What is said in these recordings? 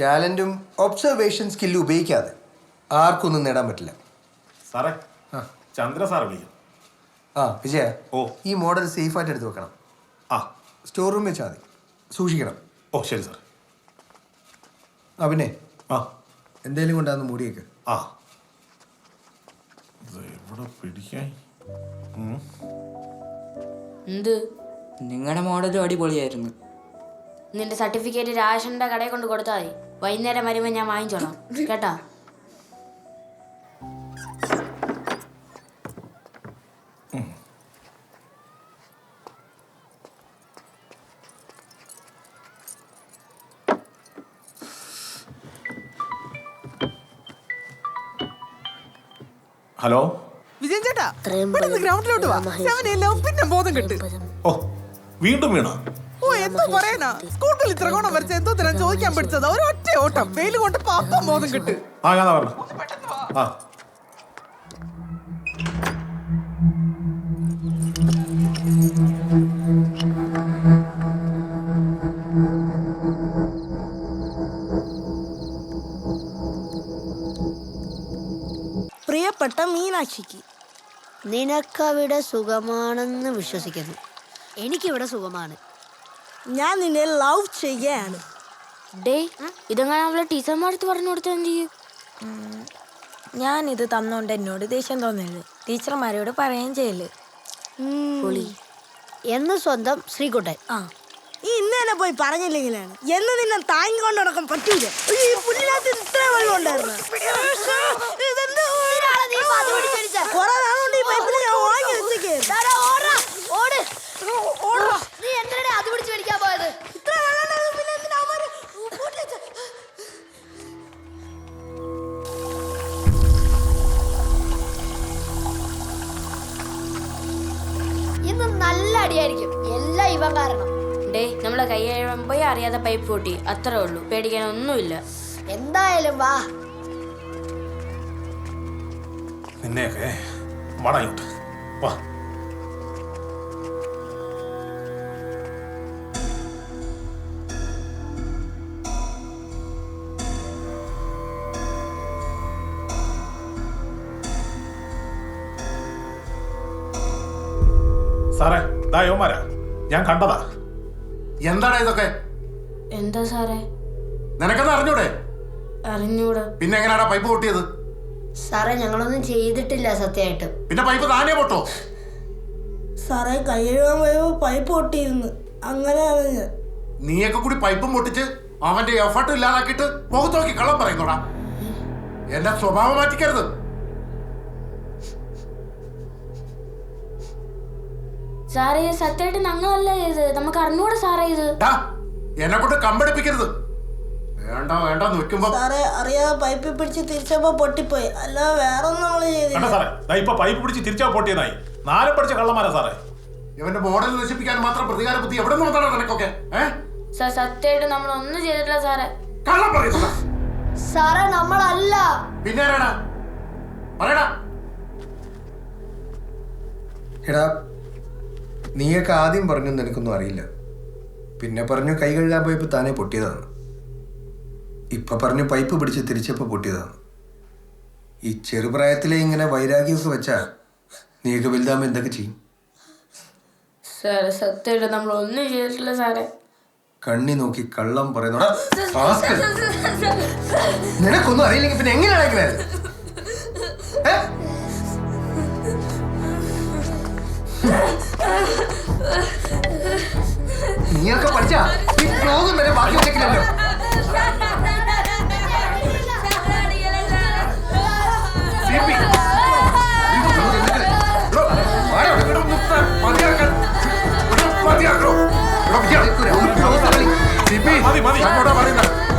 ടാലന്റും observation സ്കില്ലും ഉപയോഗിക്കാതെ ആർക്കൊന്നും നേടാൻ പറ്റില്ല. സാറേ ആ. ചന്ദ്ര സാർ വിളിക്കും ആ വിജയ ഓ. ഈ മോഡൽ സേഫായിട്ട് എടുത്ത് വെക്കണം. ആ. സ്റ്റോർ റൂം വെച്ചാൽ മതി. സൂക്ഷിക്കണം. ഓ ശരി സാർ ആ പിന്നെ? ആ. എന്തേലും കൊണ്ടാന്ന് മൂടിയേക്ക്. ആ. എവിടെ പിടിക്കാൻ? എന്ത്? നിങ്ങളുടെ മോഡലും അടിപൊളിയായിരുന്നു. നിന്റെ സർട്ടിഫിക്കറ്റ് രാഷന്റെ കടയിൽ കൊണ്ട് കൊടുത്താൽ മതി. വൈകുന്നേരം വരുമ്പോൾ ഞാൻ വാങ്ങിച്ചോളാം. കേട്ടോ? ഹലോ? വിജയൻ ചേട്ടാ ഗ്രൗണ്ടിലോട്ട് വാ. പിന്നെ ബോധം കിട്ടും. ഓ വീണ്ടും വീണ? ഓ എന്തോ പറയാനാ ത്രികോണം വരച്ച എന്തോ തരാൻ ചോദിക്കാൻ പിടിച്ചത് ഒരൊറ്റ ഓട്ടം. വെയിൽ കൊണ്ട് പാപ്പം ബോധം കിട്ട്. ആ ഞാൻ പറഞ്ഞു. ആ. പ്രിയപ്പെട്ട മീനാക്ഷിക്ക് നിനക്കവിടെ സുഖമാണെന്ന് വിശ്വസിക്കുന്നു. എനിക്കിവിടെ സുഖമാണ്. ഞാൻ നിന്നെ ലവ് ചെയ്യാണ് ഡേ ഇതെങ്ങനെ അവളെ ടീച്ചർമാരടുത്ത് പറഞ്ഞു കൊടുത്താൽ എന്ത് ചെയ്യും? ഞാൻ ഇത് തന്നോണ്ട് എന്നോട് ദേഷ്യം തോന്നരുത്. ടീച്ചർമാരോട് പറയുകയും ചെയ്യൽ. പൊളി. എന്ന് സ്വന്തം ശ്രീകുട്ടൻ. ആ. ഈ ഇന്ന് തന്നെ പോയി പറഞ്ഞില്ലെങ്കിലാണ്. എന്ന് നിന്നെ താങ്ങി കൊണ്ട് നടക്കാൻ പറ്റൂല. ഈ പുല്ലിനകത്ത് ഇത്ര വെള്ളം ഉണ്ടായിരുന്നു. അടിയായിരിക്കും. എല്ലാം ഇവൻ കാരണം. ഡേ നമ്മളെ കൈ കഴിയുമ്പോ അറിയാതെ പൈപ്പ് പൊട്ടി അത്രേ ഉള്ളൂ. പേടിക്കാനൊന്നുമില്ല. എന്തായാലും വാ. നിന്നെയൊക്കെ വടങ്ങോട്ട് വാ. സാറേ ദാ യോമാരാ ഞാൻ കണ്ടതാ. എന്താണ് ഇതൊക്കെ? എന്താ സാറേ? നിനക്കെന്ന് അറിഞ്ഞൂടെ? അറിഞ്ഞൂടെ. പിന്നെ എങ്ങനെയാടാ പൈപ്പ് പൊട്ടിയത്? സാറേ ഞങ്ങളൊന്നും ചെയ്തിട്ടില്ല സത്യമായിട്ട്. പിന്നെ പൈപ്പ് താനേ പൊട്ടോ? സാറേ കൈ കഴുകാൻ പോയപ്പോ പൈപ്പ് പൊട്ടിയിരുന്നു. അങ്ങനെ ഞാൻ നീയൊക്കെ കൂടി പൈപ്പും പൊട്ടിച്ച് അവന്റെ എഫർട്ട് ഇല്ലാതാക്കിയിട്ട് മുഖത്ത് നോക്കി കള്ളം പറയുന്നോടാ. എന്റെ സ്വഭാവം മാറ്റിക്കരുത്. സാറേ സത്യമായിട്ട് ഞങ്ങളല്ല ഇത് നമുക്ക് അറിഞ്ഞൂടെ സാറേ ഇത്? എന്നെ കൊണ്ട് കമ്പടിപ്പിക്കരുത്. വേണ്ട വേണ്ടെന്ന് വെക്കുമ്പോ സാറേ അറിയാതെ പൈപ്പിൽ പിടിച്ച് തിരിച്ചപ്പോ പൊട്ടിപ്പോയി. അല്ലാതെ വേറെ ഒന്നും കണ്ട ചെയ്തില്ല സാറേ. ദാ ഇപ്പൊ പൈപ്പ് പിടിച്ച് തിരിച്ചാ പൊട്ടിയതായി. നാലും പഠിച്ച കള്ളന്മാരാ സാറേ. ഇവന്റെ മോഡൽ നശിപ്പിക്കാൻ മാത്രം പ്രതികാര ബുദ്ധി എവിടെ വന്നാണ് നിനക്കൊക്കെ? സാർ സത്യമായിട്ട് നമ്മൾ ഒന്നും ചെയ്തിട്ടില്ല സാറേ. കള്ളം പറയുന്നോടാ സാറേ നമ്മളല്ല. പിന്നെ ആരാടാ? പറയടാ. എടാ നീയൊക്കെ ആദ്യം പറഞ്ഞു നിനക്കൊന്നും അറിയില്ല. പിന്നെ പറഞ്ഞു കൈ കഴുകാൻ പോയപ്പോൾ താനേ പൊട്ടിയതാണ്. ഇപ്പൊ പറഞ്ഞു പൈപ്പ് പിടിച്ച് തിരിച്ചപ്പോൾ പൊട്ടിയതാണ്. ഈ ചെറുപ്രായത്തിലെ ഇങ്ങനെ വൈരാഗ്യമൊക്കെ വെച്ചാ നീയൊക്കെ വലുതാകുമ്പോൾ എന്തൊക്കെ ചെയ്യും? സാറേ സത്യമായിട്ട് നമ്മൾ ഒന്നും ചെയ്തിട്ടില്ല സാറേ. കണ്ണി നോക്കി കള്ളം പറയുന്നോടാ. നിനക്കൊന്നും അറിയില്ലെങ്കിൽ പിന്നെ എങ്ങനെയാണ്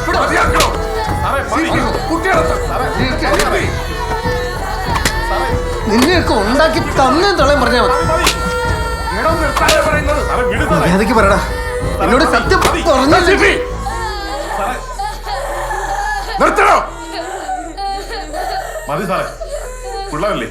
ഇവിടെ മതിയാക്കണോ? സാറേ മതി. CP, കുട്ടികളെ സാറേ നിന്നെയൊക്കെ ഉണ്ടാക്കി തന്നെ തള്ളയും പറഞ്ഞാൽ മതി. വിട് പറയടാ. എന്നോട് സത്യം. പറഞ്ഞില്ലേ നിർത്തണോ? മതി സാറേ. പിള്ളേരല്ലേ?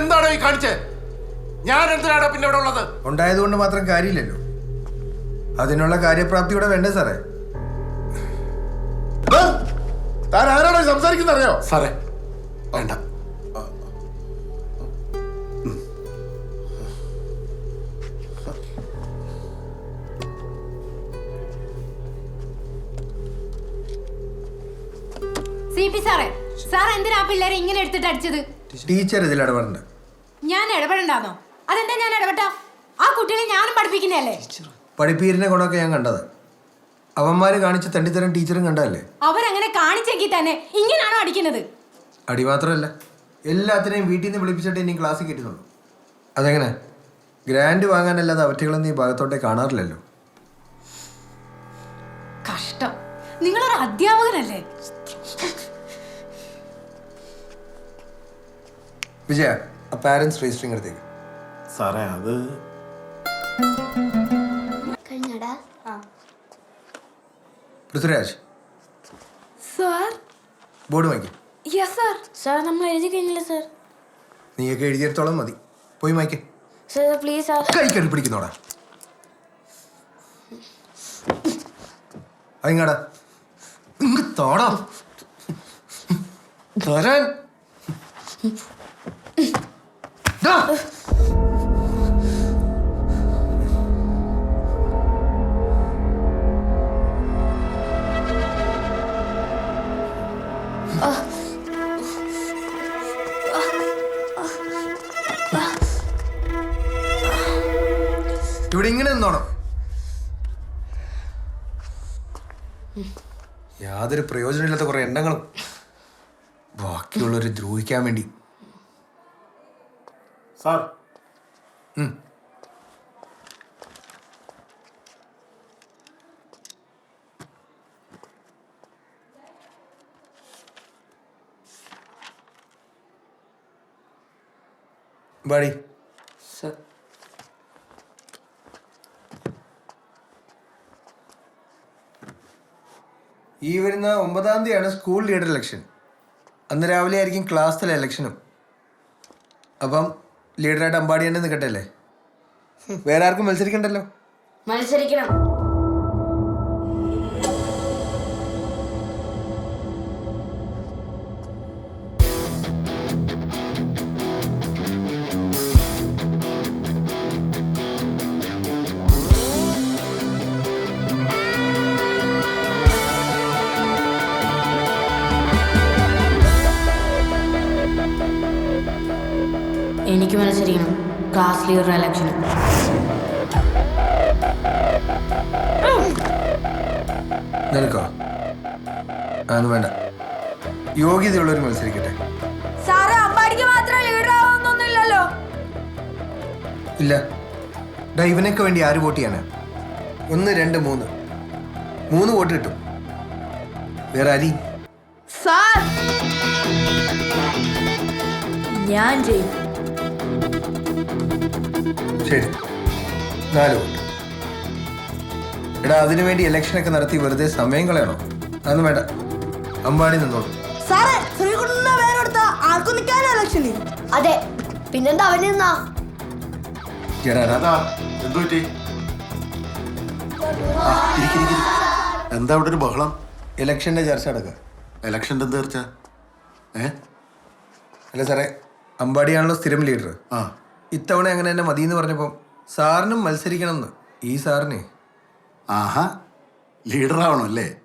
എന്താണോ ഈ കാണിച്ചത് ഞാൻ എന്തിനാണ് പിന്നെ ഇവിടെ ഉള്ളത്? ഉണ്ടായതുകൊണ്ട് മാത്രം കാര്യമില്ലല്ലോ. അതിനുള്ള കാര്യപ്രാപ്തി ഇവിടെ വേണ്ടേ സാറേ. താൻ ആരാണോ സംസാരിക്കുന്ന അറിയോ സാറേ വേണ്ട. സി പി സാറേ സാർ എന്തിനാ പിള്ളേരെ ഇങ്ങനെ എടുത്തിട്ട് അടിച്ചത്? ടീച്ചർ ഇതിൽ ഇടപെടണ്ട. ഞാൻ ഇടപെടണ്ടാന്നോ? അതെന്താ ഞാൻ ഇടപെട്ടാ? ആ കുട്ടികളെ ഞാനും പഠിപ്പിക്കുന്നതല്ലേ? പഠിപ്പീരിനെ ഗുണമൊക്കെ ഞാൻ കണ്ടത്. അവന്മാര് കാണിച്ച തണ്ടിത്തരം ടീച്ചറും കണ്ടതല്ലേ? അവരങ്ങനെ കാണിച്ചെങ്കിൽ തന്നെ ഇങ്ങനാണോ അടിക്കുന്നത്? അടി മാത്രമല്ല എല്ലാത്തിനെയും വീട്ടിൽ നിന്ന് വിളിപ്പിച്ചിട്ട് ഇനി ക്ലാസ്സിൽ കിട്ടുന്നുള്ളൂ അതെങ്ങനെ? ഗ്രാൻഡ് വാങ്ങാനല്ലാതെ അവറ്റകളൊന്നും ഈ ഭാഗത്തോട്ടേ കാണാറില്ലല്ലോ. കഷ്ടം. നിങ്ങളൊരു അധ്യാപകനല്ലേ? വിജയ ആ പാരൻസ് രജിസ്റ്ററിങ് എടുത്തേക്ക്. സാറേ അത് കഴിഞ്ഞടാ? പൃഥ്വിരാജ് സാർ? ബോർഡ് വാങ്ങിക്കും യെസ് സാർ. സാർ നമ്മൾ എഴുതി കഴിഞ്ഞില്ല സാർ? നീയൊക്കെ എഴുതിയെടുത്തോളം മതി. പോയി വായിക്കേ. Sir please sir. കൈ കടി പിടിക്കുന്നോടാ. അതിങ്ങാടാ? ഇങ്ങ് തോടാ. തരാൻ. ദാ. ഇവിടെ ഇങ്ങനെ നിന്നോണം. യാതൊരു പ്രയോജനമില്ലാത്ത കുറെ എണ്ണങ്ങളും ബാക്കിയുള്ളവരെ ദ്രോഹിക്കാൻ വേണ്ടി. സാർ. ബാടി സർ. ഈ വരുന്ന ഒമ്പതാം തീയതിയാണ് സ്കൂൾ ലീഡർ ഇലക്ഷൻ. അന്ന് രാവിലെ ആയിരിക്കും ക്ലാസ്സിലെ ഇലക്ഷനും. അപ്പം ലീഡറായിട്ട് അമ്പാടി തന്നെ നിൽക്കട്ടെ അല്ലേ? വേറെ ആർക്കും മത്സരിക്കണ്ടല്ലോ? മത്സരിക്കണം. ക്ലാസ് ലീഡർ ഇലക്ഷന് നിനക്കോ? അതൊന്നും വേണ്ട. യോഗ്യതയുള്ളവർ മത്സരിക്കട്ടെ. സാറേ അമ്പാടിക്ക് മാത്രം ലീഡർ ആവുന്നൊന്നുമില്ലല്ലോ ഇല്ല. ഡാ ഇവനൊക്കെ വേണ്ടി ആര് വോട്ട് ചെയ്യാനാ ഒന്ന് രണ്ട് മൂന്ന്. മൂന്ന് വോട്ട് കിട്ടും. വേറെ അരി സാർ! ഞാൻ ചെയ്യും. ശരി. നാല്. വോട്ട് എടാ അതിനു വേണ്ടി ഇലക്ഷനൊക്കെ നടത്തി വെറുതെ സമയം കളയണോ? അതൊന്നും വേണ്ട. അമ്പാടി നിന്നോളൂ. സാറേ ശ്രീകുട്ടന്റെ പേരെടുത്ത ആർക്കും നിൽക്കാനോ ഇലക്ഷന് അതെ പിന്നെന്താ അവന് നിന്നാ. എന്താ ഇവിടെ ഒരു ബഹളം? ഇലക്ഷന്റെ ചർച്ച നടക്കുക ഇലക്ഷന്റെ എന്താ ചർച്ച? ഏ? അല്ല സാറേ അമ്പാടിയാണല്ലോ സ്ഥിരം ലീഡർ ആ. ഇത്തവണ അങ്ങനെ തന്നെ മതി എന്ന് പറഞ്ഞപ്പോൾ സാറിനും മത്സരിക്കണം എന്ന് ഈ സാറിന്. ആഹാ ലീഡർ ലീഡറാവണം അല്ലേ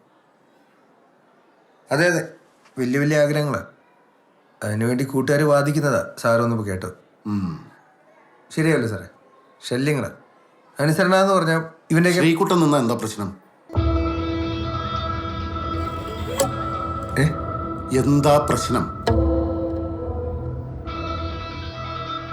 അതെ അതെ. വലിയ വലിയ ആഗ്രഹങ്ങളാണ് അതിനുവേണ്ടി കൂട്ടുകാർ വാദിക്കുന്നതാ സാറൊന്നിപ്പോൾ കേട്ടത്. ഉം. ശരിയല്ലേ സാറേ? ശല്യങ്ങളാ. അനുസരണ എന്ന് പറഞ്ഞാൽ ഇവന്റെയൊക്കെ ശ്രീകുട്ടൻ നിന്നാ എന്താ പ്രശ്നം? എന്താ പ്രശ്നം?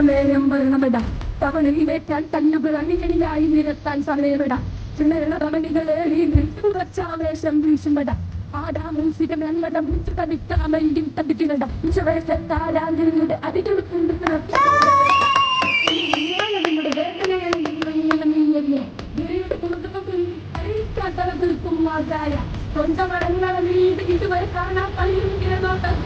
നേരം വരണമിട തവണയിലേറ്റാൻ അണികളിലായി നിരത്താൻ സമയമിട. ചിലരവണികളേറി നിൽക്കുവച്ചാവേശം വീശുമിട. ആടാമൂസികം എന്നടം വിളിച്ചു തടിക്കാമെങ്കിൽ തടിക്കിട വിഷവേഷത്താരാതിരുടെ അടികൊടുക്കുന്ന സ്വന്തം ഇതുവരെ കാണാൻ കഴിയുന്ന